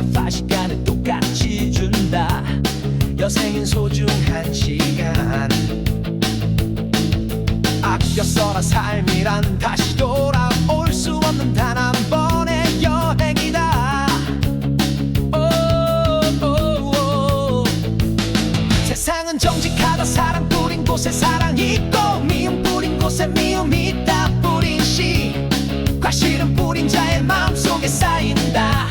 어젯밤 시간을 똑같이 준다. 여생은 소중한 시간. 아껴 써라 삶이란 다시 돌아올 수 없는 단 한 번의 여행이다. 오, 오, 오. 세상은 정직하다. 사랑 뿌린 곳에 사랑 있고 미움 뿌린 곳에 미움이 있다 과실은 뿌린 자의 마음속에 쌓인다.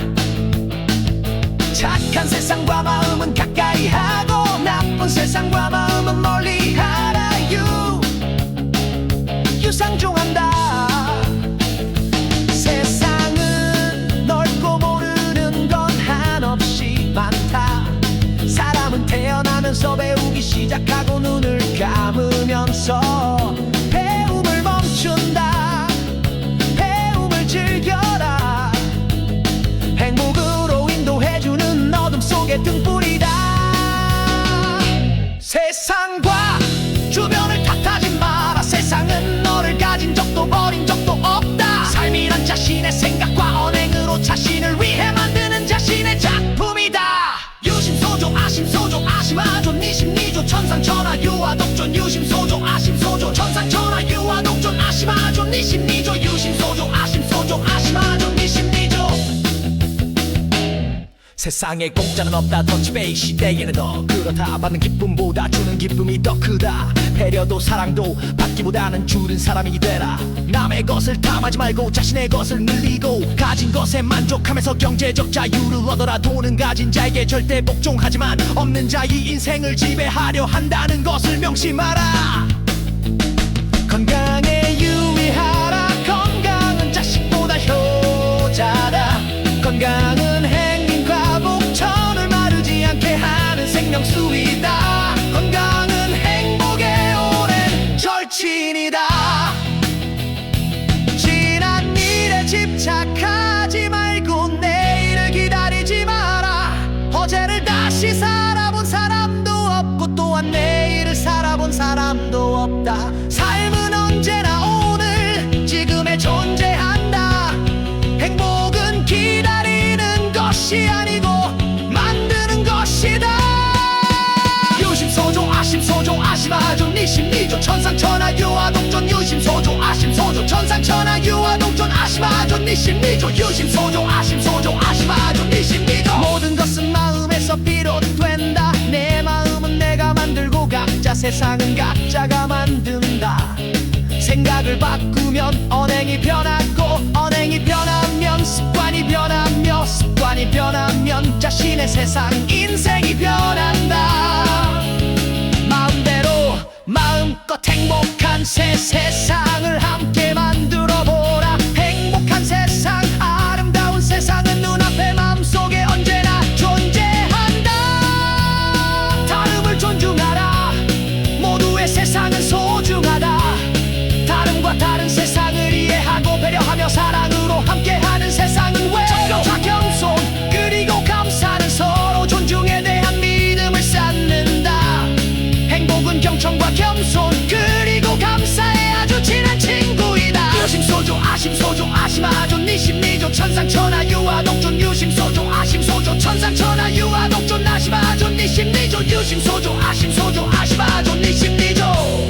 착한 세상과 마음은 가까이 하고 나쁜 세상과 마음은 멀리 하라 유 유상종한다. 세상은 넓고 모르는 건 한없이 많다. 사람은 태어나면서 배우기 시작하고 눈을 감으면서 천상천하 유아독존 유심소조 아심소조. 천상천하 유아독존 아심아조 니심니조. 유심소조 아심소조 아심아조 니심니조. 세상에 공짜는 없다. 더치베이 시대에는 더. 그렇다. 받는 기쁨보다 주는 기쁨이 더 크다 배려도 사랑도 받기보다는 주는 사람이 되라. 남의 것을 탐하지 말고 자신의 것을 늘리고 가진 것에 만족하면서 경제적 자유를 얻어라. 돈은 가진 자에게 절대 복종하지만 없는 자의 인생을 지배하려 한다는 것을 명심하라 다시 살아본 사람도 없고 또한 내일을 살아본 사람도 없다. 삶은 언제나 오늘 지금에 존재한다. 행복은 기다리는 것이 아니고 만드는 것이다. 유심소조 아심소조 아심아조 니심니조 천상천하 유아동존 유심소조 아심소조 천상천하 유아동존 아심아조 니심니조 유심소조 아심소조 아심아조 세상은 각자가 만든다. 생각을 바꾸면 언행이 변하고 언행이 변하면 습관이 변하며 습관이 변하면 자신의 세상 인생이 변한다. 마음대로 마음껏 행복한 새 세상 아심소조 아심아조 니심니조 천상천하 유아독존 유심소조 아심소조 천상천하 유아독존 아심아조 니심니조 유심소조 아심소조 아심아조 니심니조